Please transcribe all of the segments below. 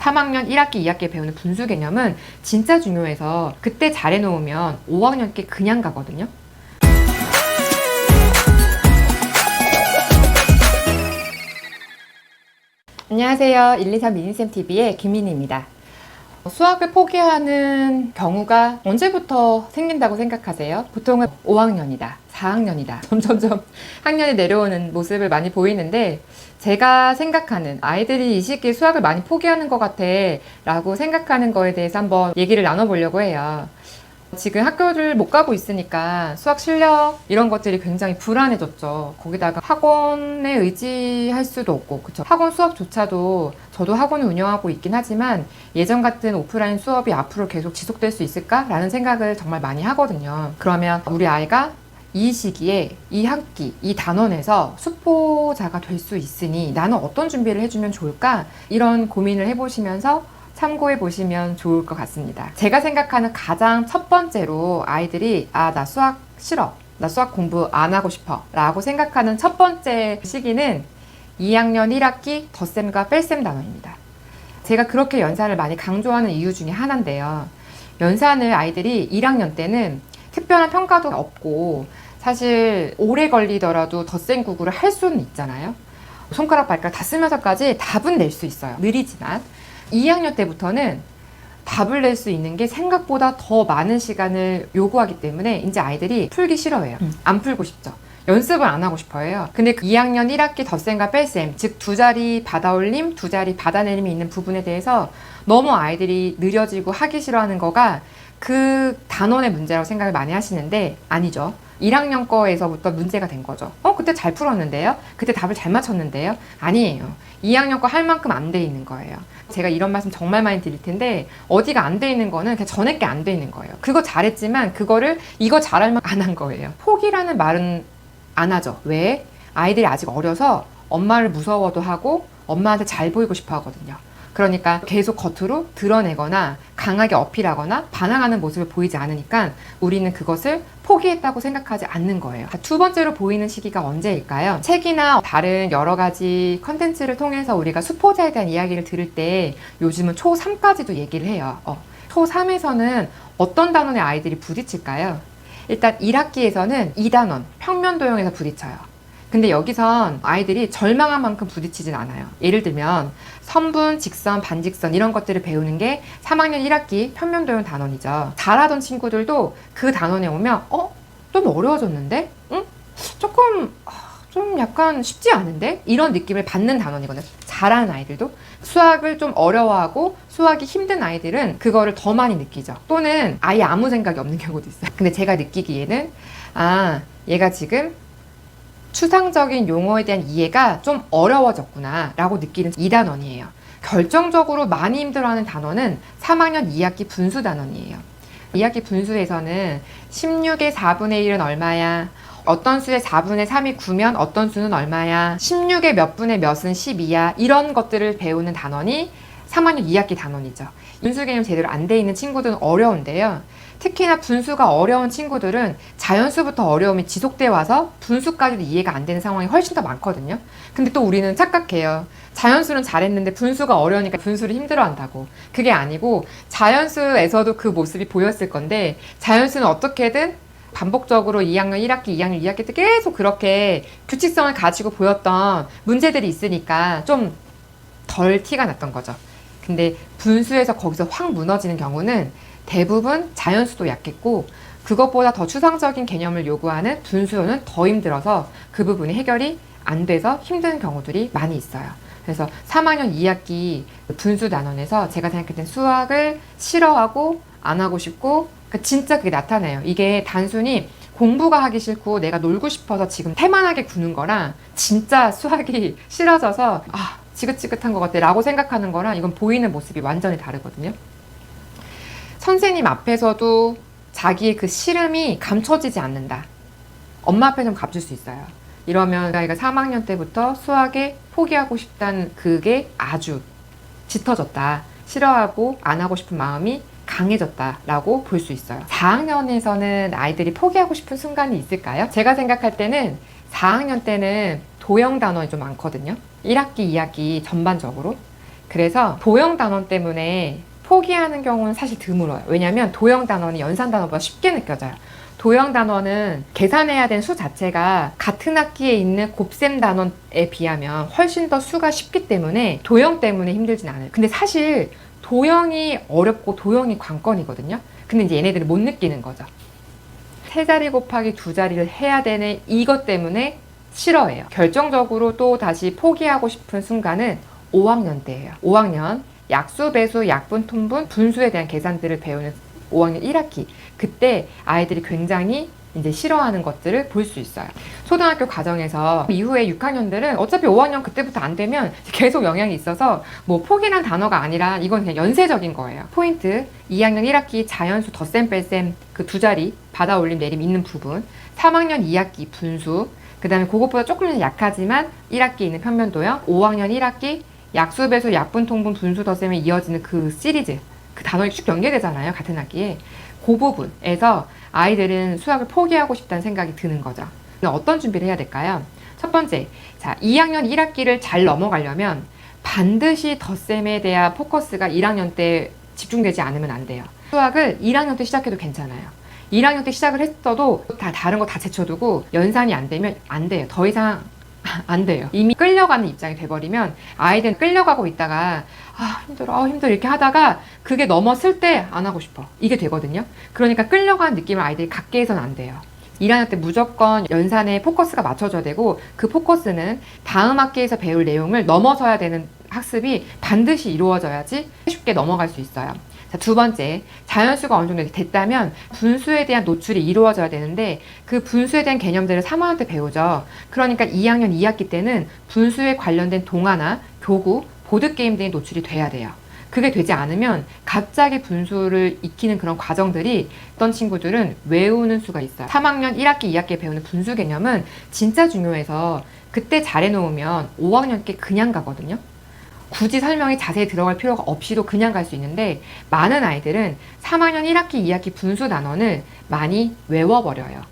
3학년 1학기, 2학기에 배우는 분수 개념은 진짜 중요해서 그때 잘해놓으면 5학년 께 그냥 가거든요. 안녕하세요. 123 미니쌤 TV의 김민희입니다. 수학을 포기하는 경우가 언제부터 생긴다고 생각하세요? 보통은 5학년이다, 4학년이다. 점점점 학년이 내려오는 모습을 많이 보이는데 제가 생각하는 아이들이 이 시기에 수학을 많이 포기하는 것 같아 라고 생각하는 거에 대해서 한번 얘기를 나눠보려고 해요. 지금 학교를 못 가고 있으니까 수학 실력 이런 것들이 굉장히 불안해졌죠. 거기다가 학원에 의지할 수도 없고, 그쵸. 학원 수업조차도 저도 학원을 운영하고 있긴 하지만 예전 같은 오프라인 수업이 앞으로 계속 지속될 수 있을까라는 생각을 정말 많이 하거든요. 그러면 우리 아이가 이 시기에 이 학기, 이 단원에서 수포자가 될 수 있으니 나는 어떤 준비를 해주면 좋을까? 이런 고민을 해보시면서 참고해 보시면 좋을 것 같습니다. 제가 생각하는 가장 첫 번째로 아이들이 아, 나 수학 싫어. 나 수학 공부 안 하고 싶어. 라고 생각하는 첫 번째 시기는 2학년 1학기 덧셈과 뺄셈 단원입니다. 제가 그렇게 연산을 많이 강조하는 이유 중에 하나인데요. 연산을 아이들이 1학년 때는 특별한 평가도 없고 사실 오래 걸리더라도 덧셈 구구를 할 수는 있잖아요. 손가락 발가락 다 쓰면서까지 답은 낼 수 있어요. 느리지만 2학년 때부터는 답을 낼 수 있는 게 생각보다 더 많은 시간을 요구하기 때문에 이제 아이들이 풀기 싫어해요. 안 풀고 싶죠. 연습을 안 하고 싶어해요. 근데 그 2학년 1학기 덧셈과 뺄셈, 즉 두 자리 받아올림, 두 자리 받아내림이 있는 부분에 대해서 너무 아이들이 느려지고 하기 싫어하는 거가 그 단원의 문제라고 생각을 많이 하시는데 아니죠. 1학년 거에서부터 문제가 된 거죠. 어, 그때 잘 풀었는데요? 그때 답을 잘 맞췄는데요? 아니에요. 2학년 거 할 만큼 안 돼 있는 거예요. 제가 이런 말씀 정말 많이 드릴 텐데, 어디가 안 돼 있는 거는 그냥 전에 게 안 돼 있는 거예요. 그거 잘했지만, 그거를 이거 잘할 만 안 한 거예요. 포기라는 말은 안 하죠. 왜? 아이들이 아직 어려서 엄마를 무서워도 하고, 엄마한테 잘 보이고 싶어 하거든요. 그러니까 계속 겉으로 드러내거나 강하게 어필하거나 반항하는 모습을 보이지 않으니까 우리는 그것을 포기했다고 생각하지 않는 거예요. 두 번째로 보이는 시기가 언제일까요? 책이나 다른 여러 가지 컨텐츠를 통해서 우리가 수포자에 대한 이야기를 들을 때 요즘은 초3까지도 얘기를 해요. 어, 초3에서는 어떤 단원의 아이들이 부딪힐까요? 일단 1학기에서는 2단원, 평면도형에서 부딪혀요. 근데 여기선 아이들이 절망한 만큼 부딪히진 않아요. 예를 들면 선분, 직선, 반직선 이런 것들을 배우는 게 3학년 1학기 평면도형 단원이죠. 잘하던 친구들도 그 단원에 오면 어? 좀 어려워졌는데? 응? 조금 아, 좀 약간 쉽지 않은데? 이런 느낌을 받는 단원이거든요. 잘하는 아이들도 수학을 좀 어려워하고 수학이 힘든 아이들은 그거를 더 많이 느끼죠. 또는 아예 아무 생각이 없는 경우도 있어요. 근데 제가 느끼기에는 아, 얘가 지금 추상적인 용어에 대한 이해가 좀 어려워졌구나 라고 느끼는 2단원이에요. 결정적으로 많이 힘들어하는 단원은 3학년 2학기 분수 단원이에요. 2학기 분수에서는 16의 4분의 1은 얼마야? 어떤 수의 4분의 3이 9면 어떤 수는 얼마야? 16의 몇 분의 몇은 12야? 이런 것들을 배우는 단원이 3학년 2학기 단원이죠. 분수 개념 제대로 안 돼 있는 친구들은 어려운데요. 특히나 분수가 어려운 친구들은 자연수부터 어려움이 지속돼 와서 분수까지도 이해가 안 되는 상황이 훨씬 더 많거든요. 근데 또 우리는 착각해요. 자연수는 잘했는데 분수가 어려우니까 분수를 힘들어한다고. 그게 아니고 자연수에서도 그 모습이 보였을 건데 자연수는 어떻게든 반복적으로 2학년 1학기, 2학년 2학기 때 계속 그렇게 규칙성을 가지고 보였던 문제들이 있으니까 좀 덜 티가 났던 거죠. 근데 분수에서 거기서 확 무너지는 경우는 대부분 자연수도 약했고 그것보다 더 추상적인 개념을 요구하는 분수는 더 힘들어서 그 부분이 해결이 안 돼서 힘든 경우들이 많이 있어요. 그래서 3학년 2학기 분수 단원에서 제가 생각할 땐 수학을 싫어하고 안 하고 싶고 그 진짜 그게 나타나요. 이게 단순히 공부가 하기 싫고 내가 놀고 싶어서 지금 태만하게 구는 거랑 진짜 수학이 싫어져서 아 지긋지긋한 것 같아 라고 생각하는 거랑 이건 보이는 모습이 완전히 다르거든요. 선생님 앞에서도 자기의 그 싫음이 감춰지지 않는다. 엄마 앞에서는 감출 수 있어요. 이러면 아이가 3학년 때부터 수학에 포기하고 싶다는 그게 아주 짙어졌다. 싫어하고 안 하고 싶은 마음이 강해졌다라고 볼 수 있어요. 4학년에서는 아이들이 포기하고 싶은 순간이 있을까요? 제가 생각할 때는 4학년 때는 도형 단원이 좀 많거든요. 1학기, 2학기 전반적으로. 그래서 도형 단원 때문에 포기하는 경우는 사실 드물어요. 왜냐하면 도형 단원이 연산 단원보다 쉽게 느껴져요. 도형 단원은 계산해야 되는 수 자체가 같은 학기에 있는 곱셈 단원에 비하면 훨씬 더 수가 쉽기 때문에 도형 때문에 힘들진 않아요. 근데 사실 도형이 어렵고 도형이 관건이거든요. 근데 이제 얘네들이 못 느끼는 거죠. 세 자리 곱하기 두 자리를 해야 되는 이것 때문에 싫어해요. 결정적으로 또 다시 포기하고 싶은 순간은 5학년 때예요. 5학년 약수, 배수, 약분, 통분, 분수에 대한 계산들을 배우는 5학년 1학기. 그때 아이들이 굉장히 이제 싫어하는 것들을 볼 수 있어요. 초등학교 과정에서 이후에 6학년들은 어차피 5학년 그때부터 안 되면 계속 영향이 있어서 뭐 포기란 단어가 아니라 이건 그냥 연쇄적인 거예요. 포인트 2학년 1학기 자연수 덧셈 뺄셈 그 두 자리 받아 올림 내림 있는 부분 3학년 2학기 분수 그 다음에 그것보다 조금 약하지만 1학기 있는 평면도형 5학년 1학기 약수 배수 약분 통분 분수 덧셈에 이어지는 그 시리즈 그 단원이 쭉 연계되잖아요 같은 학기에 그 부분에서 아이들은 수학을 포기하고 싶다는 생각이 드는 거죠. 그럼 어떤 준비를 해야 될까요? 첫 번째, 자 2학년 1학기를 잘 넘어가려면 반드시 덧셈에 대한 포커스가 1학년 때 집중되지 않으면 안 돼요. 수학을 1학년 때 시작해도 괜찮아요. 1학년 때 시작을 했어도 다 다른 거 다 제쳐두고 연산이 안 되면 안 돼요. 더 이상 안 돼요. 이미 끌려가는 입장이 돼버리면 아이들은 끌려가고 있다가 아 힘들어, 아 힘들어 이렇게 하다가 그게 넘었을 때 안 하고 싶어. 이게 되거든요. 그러니까 끌려가는 느낌을 아이들이 갖게 해서는 안 돼요. 1학년 때 무조건 연산에 포커스가 맞춰져야 되고 그 포커스는 다음 학기에서 배울 내용을 넘어서야 되는 학습이 반드시 이루어져야지 쉽게 넘어갈 수 있어요. 자, 두 번째, 자연수가 어느 정도 됐다면 분수에 대한 노출이 이루어져야 되는데 그 분수에 대한 개념들을 3학년 때 배우죠. 그러니까 2학년 2학기 때는 분수에 관련된 동화나 교구, 보드게임 등이 노출이 돼야 돼요. 그게 되지 않으면 갑자기 분수를 익히는 그런 과정들이 어떤 친구들은 외우는 수가 있어요. 3학년 1학기, 2학기에 배우는 분수 개념은 진짜 중요해서 그때 잘해놓으면 5학년 께 그냥 가거든요. 굳이 설명이 자세히 들어갈 필요가 없이도 그냥 갈 수 있는데 많은 아이들은 3학년 1학기, 2학기 분수 단원을 많이 외워버려요.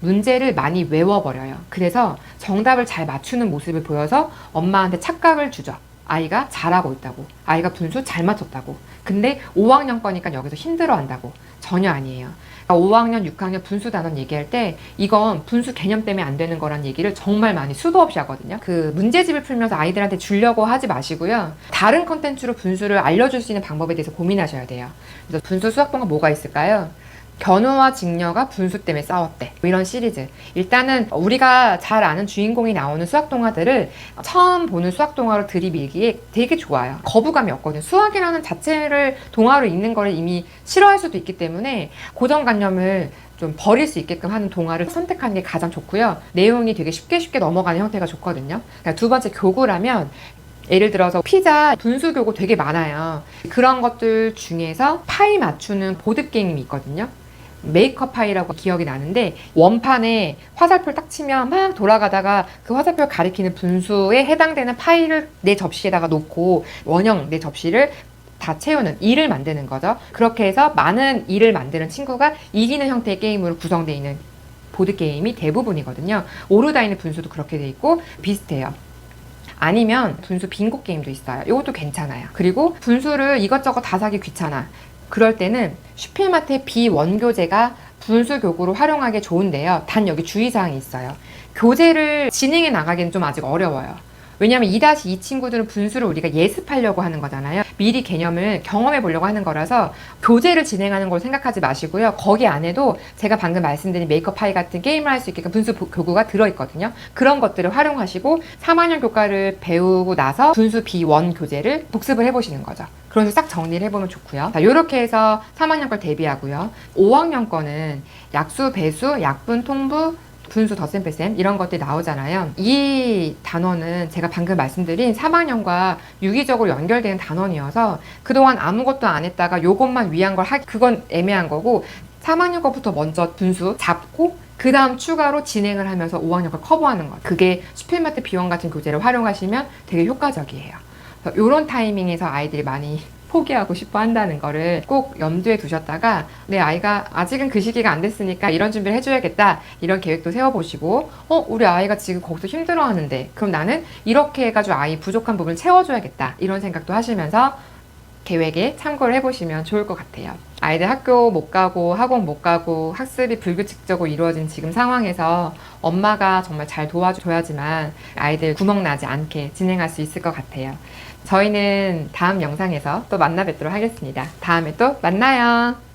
문제를 많이 외워버려요. 그래서 정답을 잘 맞추는 모습을 보여서 엄마한테 착각을 주죠. 아이가 잘하고 있다고. 아이가 분수 잘 맞췄다고. 근데 5학년 거니까 여기서 힘들어 한다고. 전혀 아니에요. 5학년, 6학년 분수 단원 얘기할 때 이건 분수 개념 때문에 안 되는 거란 얘기를 정말 많이 수도 없이 하거든요. 그 문제집을 풀면서 아이들한테 주려고 하지 마시고요. 다른 컨텐츠로 분수를 알려줄 수 있는 방법에 대해서 고민하셔야 돼요. 그래서 분수 수학동화 뭐가 있을까요? 견우와 직녀가 분수 때문에 싸웠대. 뭐 이런 시리즈. 일단은 우리가 잘 아는 주인공이 나오는 수학 동화들을 처음 보는 수학 동화로 들이밀기에 되게 좋아요. 거부감이 없거든요. 수학이라는 자체를 동화로 읽는 걸 이미 싫어할 수도 있기 때문에 고정관념을 좀 버릴 수 있게끔 하는 동화를 선택하는 게 가장 좋고요. 내용이 되게 쉽게 쉽게 넘어가는 형태가 좋거든요. 그러니까 두 번째 교구라면 예를 들어서 피자 분수 교구 되게 많아요. 그런 것들 중에서 파이 맞추는 보드 게임이 있거든요. 메이크업 파이라고 기억이 나는데 원판에 화살표를 딱 치면 막 돌아가다가 그 화살표를 가리키는 분수에 해당되는 파이를 내 접시에다가 놓고 원형 내 접시를 다 채우는 일을 만드는 거죠. 그렇게 해서 많은 일을 만드는 친구가 이기는 형태의 게임으로 구성되어 있는 보드 게임이 대부분이거든요. 오르다이는 분수도 그렇게 돼 있고 비슷해요. 아니면 분수 빙고 게임도 있어요. 이것도 괜찮아요. 그리고 분수를 이것저것 다 사기 귀찮아. 그럴 때는 슈필마트의 비원교재가 분수 교구로 활용하기 좋은데요. 단 여기 주의사항이 있어요. 교재를 진행해 나가기는 좀 아직 어려워요. 왜냐하면 2-2 친구들은 분수를 우리가 예습하려고 하는 거잖아요. 미리 개념을 경험해 보려고 하는 거라서 교재를 진행하는 걸 생각하지 마시고요. 거기 안에도 제가 방금 말씀드린 메이크업 파이 같은 게임을 할 수 있게끔 분수 교구가 들어있거든요. 그런 것들을 활용하시고 3학년 교과를 배우고 나서 분수 B1 교재를 복습을 해보시는 거죠. 그래서 싹 정리를 해보면 좋고요. 자, 이렇게 해서 3학년 걸 대비하고요. 5학년 거는 약수, 배수, 약분, 통부, 분수, 덧셈, 뺄셈 이런 것들이 나오잖아요. 이 단원은 제가 방금 말씀드린 3학년과 유기적으로 연결되는 단원이어서 그동안 아무것도 안 했다가 요것만 위한 걸 하기 그건 애매한 거고 3학년 거부터 먼저 분수 잡고 그 다음 추가로 진행을 하면서 5학년 걸 커버하는 것. 그게 슈필마트 비원 같은 교재를 활용하시면 되게 효과적이에요. 이런 타이밍에서 아이들이 많이 포기하고 싶어 한다는 거를 꼭 염두에 두셨다가 내 아이가 아직은 그 시기가 안 됐으니까 이런 준비를 해줘야겠다 이런 계획도 세워보시고 어 우리 아이가 지금 거기서 힘들어하는데 그럼 나는 이렇게 해가지고 아이 부족한 부분을 채워줘야겠다 이런 생각도 하시면서 계획에 참고를 해보시면 좋을 것 같아요. 아이들 학교 못 가고 학원 못 가고 학습이 불규칙적으로 이루어진 지금 상황에서 엄마가 정말 잘 도와줘야지만 아이들 구멍 나지 않게 진행할 수 있을 것 같아요. 저희는 다음 영상에서 또 만나 뵙도록 하겠습니다. 다음에 또 만나요.